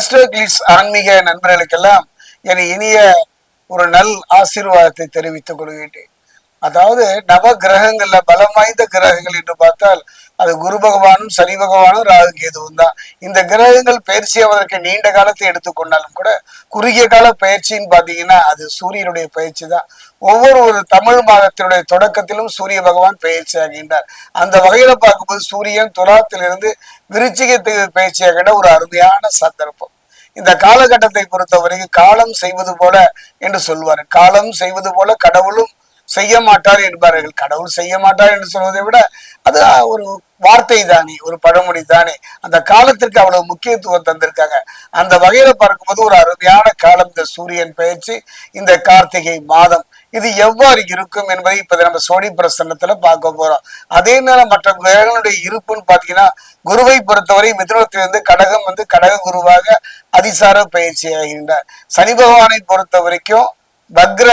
அஸ்ட்ரோகிளிஸ் ஆன்மீக நண்பர்களுக்கெல்லாம் என் இனிய ஒரு நல் ஆசீர்வாதத்தை தெரிவித்துக் கொள்கின்றேன் அதாவது நவ கிரகங்கள்ல பலம் வாய்ந்த கிரகங்கள் என்று பார்த்தால் அது குரு பகவானும் சனி பகவானும் ராகு கேதுவும் தான். இந்த கிரகங்கள் பயிற்சி ஆவதற்கு நீண்ட காலத்தை எடுத்துக்கொண்டாலும் கூட குறுகிய கால பயிற்சின்னு பாத்தீங்கன்னா அது சூரியனுடைய பயிற்சி தான். ஒவ்வொரு ஒரு தமிழ் மாதத்தினுடைய தொடக்கத்திலும் சூரிய பகவான் பயிற்சி ஆகின்றார். அந்த வகையில பார்க்கும்போது சூரியன் துலாத்திலிருந்து விருச்சிகத்துக்கு பயிற்சி ஆகின்ற ஒரு அருமையான சந்தர்ப்பம். இந்த காலகட்டத்தை பொறுத்தவரைக்கும் காலம் செய்வது போல என்று சொல்வார். காலம் செய்வது போல கடவுளும் செய்ய மாட்டார் என்பார்கள் கடவுள் செய்ய மாட்டார் என்று சொல்வதை விட அது ஒரு வார்த்தை தானே ஒரு பழமொழி தானே அந்த காலத்திற்கு அவ்வளவு முக்கியத்துவம் தந்திருக்காங்க. அந்த வகையில பார்க்கும்போது ஒரு அருமையான காலம் இந்த சூரியன் பயிற்சி இந்த கார்த்திகை மாதம். இது எவ்வாறு இருக்கும் என்பதை இப்ப நம்ம சோனி பிரசன்னத்துல பார்க்க போறோம். அதே நேரம் மற்ற கிரகங்களுடைய இருப்புன்னு பாத்தீங்கன்னா குருவை பொறுத்தவரை மிதுனத்திலிருந்து கடகம் வந்து கடக குருவாக அதிசார பயிற்சி ஆகின்றார் சனி பகவானை பொறுத்த வரைக்கும் பக்ர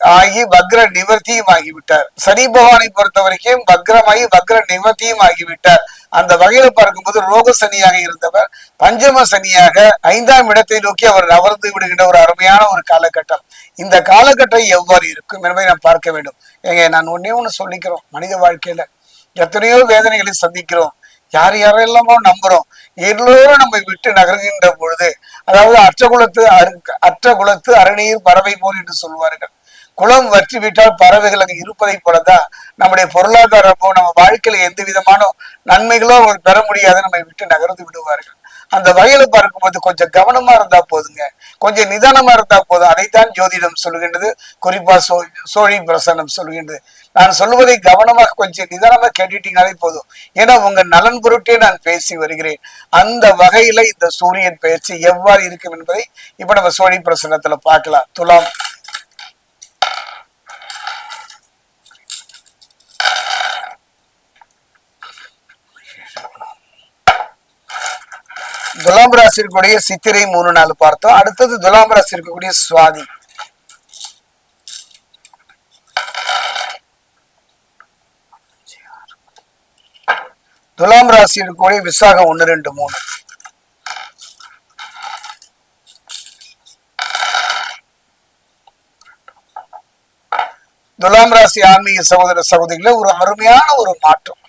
ஆகி வக்ர நிவர்த்தியும் ஆகிவிட்டார். சனி பகவானை பொறுத்த வரைக்கும் வக்ரமாகி வக்ர நிவர்த்தியும் ஆகிவிட்டார். அந்த வகையில பார்க்கும்போது ரோக சனியாக இருந்தவர் பஞ்சம சனியாக ஐந்தாம் இடத்தை நோக்கி அவர் நவர்ந்து விடுகின்ற ஒரு அருமையான ஒரு காலகட்டம். இந்த காலகட்டம் எவ்வாறு இருக்கும் என்பதை நாம் பார்க்க வேண்டும். ஏங்க நான் ஒன்னே ஒண்ணு சொல்லிக்கிறோம். மனித வாழ்க்கையில எத்தனையோ வேதனைகளை சந்திக்கிறோம். யார் யாரெல்லாமோ நம்புறோம். எல்லோரும் நம்மை விட்டு நகர்கின்ற பொழுது அதாவது அற்றகுலத்து அரு அற்ற குலத்து அறநீர் பறவை போல் என்று சொல்வார்கள். குளம் வற்றி விட்டால் பறவைகள் அங்கு இருப்பதை போலதான் நம்முடைய பொருளாதாரமோ நம்ம வாழ்க்கையில எந்த விதமான நன்மைகளோ அவர்கள் பெற முடியாத. நம்மை விட்டு நகர்ந்து விடுவார்கள். அந்த வகையில பார்க்கும்போது கொஞ்சம் கவனமா இருந்தா போதுங்க. கொஞ்சம் நிதானமா இருந்தா போதும். அதைத்தான் ஜோதிடம் சொல்லுகின்றது. குறிப்பா சோ சோழி பிரசனம் சொல்லுகின்றது. நான் சொல்லுவதை கவனமாக கொஞ்சம் நிதானமா கேட்டுட்டீங்கனாலே போதும். ஏன்னா உங்க நலன் பொருட்டே நான் பேசி வருகிறேன். அந்த வகையில இந்த சூரியன் பயிற்சி எவ்வாறு இருக்கும் என்பதை இப்ப நம்ம சோழி பிரசனத்துல பார்க்கலாம். துலாம் துலாம் ராசி இருக்கக்கூடிய சித்திரை மூணு நாள் பார்த்தோம். அடுத்தது துலாம் ராசி இருக்கக்கூடிய சுவாதி. துலாம் ராசி இருக்கக்கூடிய விசாகம் ஒன்னு ரெண்டு மூணு. துலாம் ராசி ஆன்மீக சகோதர சகோதரிகள ஒரு அருமையான ஒரு மாற்றம்.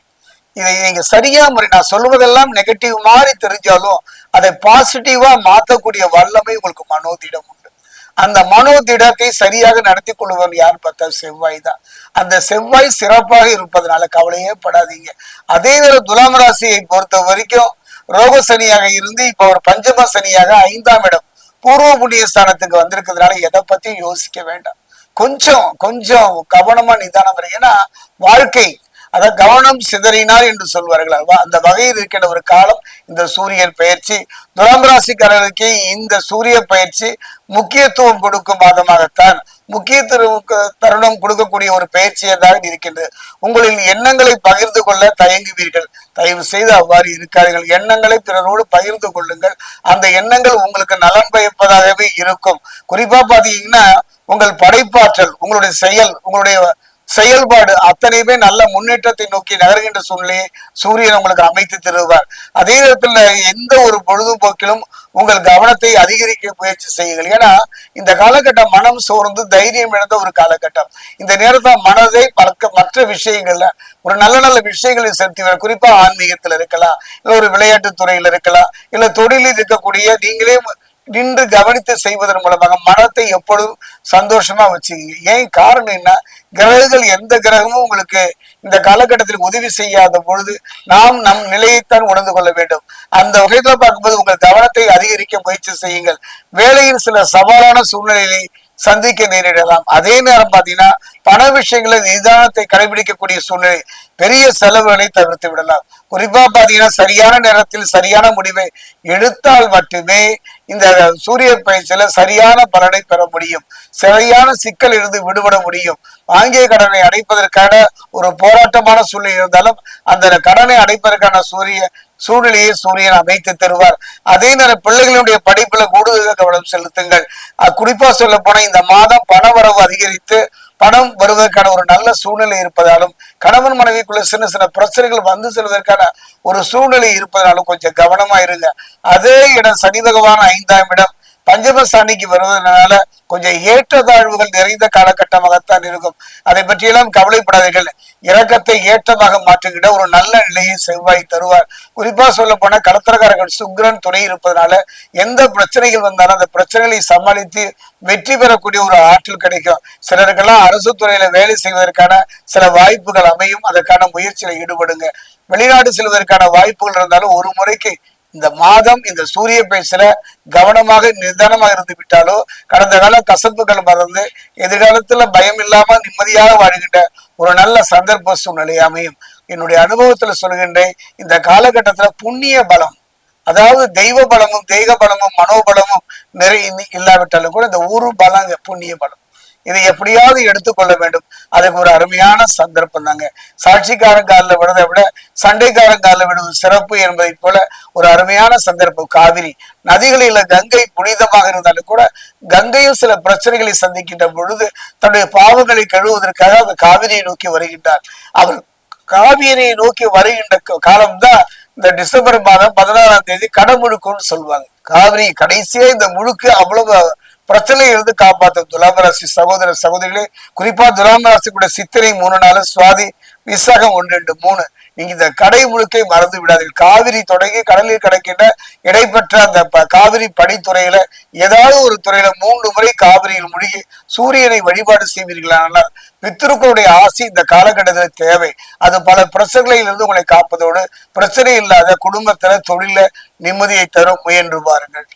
இதை நீங்க சரியா முறை நான் சொல்லுவதெல்லாம் நெகட்டிவ் மாதிரி தெரிஞ்சாலும் அதை பாசிட்டிவா மாற்றக்கூடிய வல்லமை உங்களுக்கு மனோதிடம் உண்டு. அந்த மனோதிடத்தை சரியாக நடத்தி கொள்வன் யார் பார்த்தா செவ்வாய் தான். அந்த செவ்வாய் சிறப்பாக இருப்பதனால கவலையே படாதீங்க. அதே நேரம் துலாம் ராசியை பொறுத்த வரைக்கும் ரோக சனியாக இருந்து இப்ப ஒரு பஞ்சம சனியாக ஐந்தாம் இடம் பூர்வ புண்ணிய ஸ்தானத்துக்கு வந்திருக்கிறதுனால எதை பத்தியும் யோசிக்க வேண்டாம். கொஞ்சம் கொஞ்சம் கவனமா நிதானம் ஏன்னா வாழ்க்கை அதான் கவனம் சிதறினார் என்று சொல்வார்கள் அல்லவா? அந்த வகையில் இருக்கின்ற ஒரு காலம் இந்த சூரியன் பயிற்சி. துலாம் ராசிக்காரர்களுக்கு இந்த சூரிய பயிற்சி முக்கியத்துவம் கொடுக்கும் மாதமாகத்தான் முக்கியத்துவம் தருணம் கொடுக்கக்கூடிய ஒரு பயிற்சியதாக இருக்கின்றது. உங்களின் எண்ணங்களை பகிர்ந்து கொள்ள தயங்குவீர்கள். தயவு செய்து அவ்வாறு இருக்காதீர்கள். எண்ணங்களை பிறரோடு பகிர்ந்து கொள்ளுங்கள். அந்த எண்ணங்கள் உங்களுக்கு நலன் பயப்பதாகவே இருக்கும். குறிப்பா பாத்தீங்கன்னா உங்கள் படைப்பாற்றல் உங்களுடைய செயல் உங்களுடைய செயல்பாடு அத்தனையுமே நல்ல முன்னேற்றத்தை நோக்கி நகர்கின்ற சூழ்நிலையை சூரியன் உங்களுக்கு அமைத்து தருவார். அதே நேரத்தில் எந்த ஒரு பொழுதுபோக்கிலும் உங்கள் கவனத்தை அதிகரிக்க முயற்சி செய்யுங்கள். ஏன்னா இந்த காலகட்டம் மனம் சோர்ந்து தைரியம் இழந்த ஒரு காலகட்டம். இந்த நேரத்தில் மனதை பழக்க மற்ற விஷயங்கள்ல ஒரு நல்ல நல்ல விஷயங்களை செலுத்தி வர குறிப்பா ஆன்மீகத்தில் இருக்கலாம் இல்ல ஒரு விளையாட்டு துறையில இருக்கலாம் இல்ல தொழிலில் இருக்கக்கூடிய நீங்களே நின்று கவனித்து செய்வதன் மூலமாக மனத்தை எப்பொழுதும் சந்தோஷமா வச்சுக்கீங்க ஏன் காரணம் என்ன? கிரகங்கள் எந்த கிரகமும் உங்களுக்கு இந்த காலகட்டத்தில் உதவி செய்யாத பொழுது நாம் நம் நிலையைத்தான் உணர்ந்து கொள்ள வேண்டும். அந்த வகையில பார்க்கும்போது உங்கள் கவனத்தை அதிகரிக்க முயற்சி செய்யுங்கள். வேலையில் சில சவாலான சூழ்நிலையை சந்திக்க நேரிடலாம். அதே நேரம் பாத்தீங்கன்னா பண விஷயங்களில் நிதானத்தை கடைபிடிக்கக்கூடிய சூழ்நிலை பெரிய செலவுகளை தவிர்த்து விடலாம். குறிப்பா பாத்தீங்கன்னா சரியான நேரத்தில் சரியான முடிவை எடுத்தால் மட்டுமே இந்த சூரிய பயிற்சியில சரியான பலனை பெற முடியும். சரியான சிக்கல் இருந்து விடுபட முடியும். வாங்கிய கடனை அடைப்பதற்கான ஒரு போராட்டமான சூழ்நிலை இருந்தாலும் அந்த கடனை அடைப்பதற்கான சூரிய சூழ்நிலையை சூரியன் அமைத்து தருவார். அதே நேரம் பிள்ளைகளுடைய படிப்புல கூடுதல் கவனம் செலுத்துங்கள். குறிப்பா சொல்ல போனா இந்த மாதம் பண வரவு அதிகரித்து பணம் வருவதற்கான ஒரு நல்ல சூழ்நிலை இருப்பதாலும் கணவன் மனைவிக்குள்ள சின்ன சின்ன பிரச்சனைகள் வந்து செல்வதற்கான ஒரு சூழ்நிலை இருப்பதாலும் கொஞ்சம் கவனமா இருங்க. அதே இடம் சனி பகவான் ஐந்தாம் இடம் பஞ்சம சாணிக்கு வருவதனால கொஞ்சம் ஏற்றத்தாழ்வுகள் நிறைந்த காலகட்டமாகத்தான் இருக்கும். அதை பற்றியெல்லாம் கவலைப்படாதீர்கள். இறக்கத்தை ஏற்றமாக மாற்றுகிட ஒரு நல்ல நிலையை செவ்வாய் தருவார். குறிப்பா சொல்ல போனா கடத்தரகாரர்கள் சுக்ரன் துணை இருப்பதனால எந்த பிரச்சனைகள் வந்தாலும் அந்த பிரச்சனைகளை சமாளித்து வெற்றி பெறக்கூடிய ஒரு ஆற்றல் கிடைக்கும். சிலருக்கெல்லாம் அரசு துறையில வேலை செய்வதற்கான சில வாய்ப்புகள் அமையும். அதற்கான முயற்சியில ஈடுபடுங்க. வெளிநாடு செல்வதற்கான வாய்ப்புகள் இருந்தாலும் ஒரு முறைக்கு இந்த மாதம் இந்த சூரிய பேசுல கவனமாக நிதானமாக இருந்து விட்டாலோ கடந்த கால கசப்புகள் மறந்து எதிர்காலத்துல பயம் இல்லாம நிம்மதியாக வாழ்கின்ற ஒரு நல்ல சந்தர்ப்ப சூழ்நிலை அமையும். என்னுடைய அனுபவத்துல சொல்கின்றேன் இந்த காலகட்டத்துல புண்ணிய பலம் அதாவது தெய்வ பலமும் தெய்வ பலமும் மனோபலமும் நிறைய இல்லாவிட்டாலும் கூட இந்த ஒரு பலங்க புண்ணிய பலம். இதை எப்படியாவது எடுத்துக்கொள்ள வேண்டும். அதுக்கு ஒரு அருமையான சந்தர்ப்பம் தாங்க சாட்சிக்காரன் காலில் விடுறதை விட சண்டைக்காரன் காலில் விடுவது சிறப்பு என்பதை போல ஒரு அருமையான சந்தர்ப்பம். காவிரி நதிகளில கங்கை புனிதமாக இருந்தாலும் கூட கங்கையும் சில பிரச்சனைகளை சந்திக்கின்ற பொழுது தன்னுடைய பாவங்களை கழுவுவதற்காக அவர் காவிரியை நோக்கி வருகின்றார். அவர் காவிரியை நோக்கி வருகின்ற காலம்தான் இந்த டிசம்பர் மாதம் பதினாறாம் தேதி கடமுழுக்குன்னு சொல்லுவாங்க. காவிரி கடைசியா இந்த முழுக்கு அவ்வளவு பிரச்சனையிலிருந்து இருந்து காப்பாற்றும் துலாம் ராசி சகோதர சகோதரிகளே குறிப்பா துலாம் ராசிக்குடைய சித்திரை மூணு நாள் சுவாதி விசாகம் ஒன்று ரெண்டு மூணு. நீங்க இந்த கடை முழுக்கை மறந்து விடாதீர்கள். காவிரி தொடங்கி கடலில் கிடைக்கின்ற இடைப்பெற்ற அந்த ப- காவிரி படித்துறையில ஏதாவது ஒரு துறையில மூன்று முறை காவிரியில் முழுகி சூரியனை வழிபாடு செய்வீர்களானால் பித்திருக்களுடைய ஆசி இந்த காலகட்டத்தில் தேவை. அது பல பிரச்சனைகளில் இருந்து உங்களை காப்பதோடு பிரச்சனை இல்லாத குடும்பத்துல தொழில நிம்மதியை தரும். முயன்று பாருங்கள்.